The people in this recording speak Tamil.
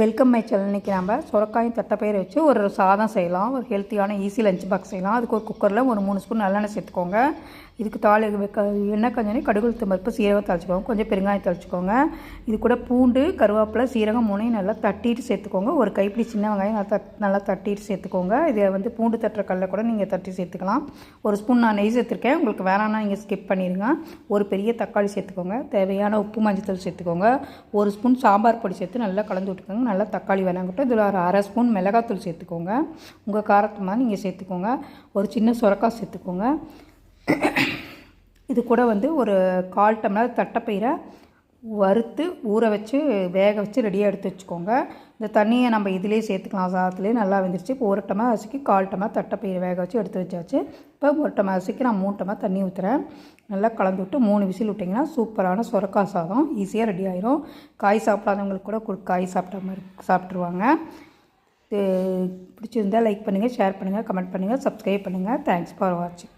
வெல்கம் மை சேனல் இன்றைக்கி நம்ம சுரக்காயும் தட்டைப்பயிரை வச்சு ஒரு சாதம் செய்யலாம். ஒரு ஹெல்த்தியான ஈஸி லஞ்ச் பாக்ஸ் செய்யலாம். அதுக்கு ஒரு குக்கரில் ஒரு மூணு ஸ்பூன் நல்லெண்ணெய் சேர்த்துக்கோங்க. இதுக்கு தாளி எண்ணெய் கஞ்சனி கடுகு பருப்பு சீரகம் தழிச்சிக்கோங்க கொஞ்சம் பெருங்காயம் தழிச்சிக்கோங்க இது கூட பூண்டு கருவேப்பிலை சீரகம் மூணையும் நல்லா தட்டிட்டு சேர்த்துக்கோங்க. ஒரு கைப்பிடி சின்ன வெங்காயம் நல்லா தட் நல்லா தட்டிட்டு சேர்த்துக்கோங்க. இதை வந்து பூண்டு தட்டுற கல்லை கூட நீங்கள் தட்டி சேர்த்துக்கலாம். ஒரு ஸ்பூன் நான் நெய் சேர்த்துருக்கேன். உங்களுக்கு வேணாம்னா நீங்கள் ஸ்கிப் பண்ணிடுங்க ஒரு பெரிய தக்காளி சேர்த்துக்கோங்க. தேவையான உப்பு மஞ்சள் தூள் சேர்த்துக்கோங்க. ஒரு ஸ்பூன் சாம்பார் பொடி சேர்த்து நல்லா கலந்து விட்டுக்கோங்க நல்லா தக்காளி வேணாங்கட்டும் இதில் ஒரு அரை ஸ்பூன் மிளகாத்தூள் சேர்த்துக்கோங்க. உங்கள் காரத்து மாதிரி நீங்கள் சேர்த்துக்கோங்க. ஒரு சின்ன சுரக்காய் சேர்த்துக்கோங்க. இது கூட வந்து ஒரு கால் டம்ளர் தட்டைப்பயிரை வறுத்து ஊற வச்சு வேக வச்சு ரெடியாக எடுத்து வச்சுக்கோங்க. இந்த தண்ணியை நம்ம இதிலே சேர்த்துக்கலாம். சாதத்துலேயே நல்லா வெந்துருச்சு. இப்போ ஒரு டமா அரிசிக்கு கால் டம்ளர் தட்டைப்பயிரை வேக வச்சு எடுத்து வச்சாச்சு. இப்போ ஒரு டம்ளர் அரிசிக்கு நான் மூணு தண்ணி ஊற்றுறேன் நல்லா கலந்து விட்டு மூணு விசில் விட்டிங்கன்னா சூப்பரான சுரக்காய் சாதம். ஈஸியாக ரெடி ஆயிரும். காய் சாப்பிடாதவங்களுக்கு கூட கொடு காய் சாப்பிட்ட மாதிரி சாப்பிட்ருவாங்க பிடிச்சிருந்தால் பிடிச்சிருந்தா லைக் பண்ணுங்கள் ஷேர் பண்ணுங்கள் கமெண்ட் பண்ணுங்கள் சப்ஸ்கிரைப் பண்ணுங்கள் தேங்க்ஸ் ஃபார் வாட்சிங்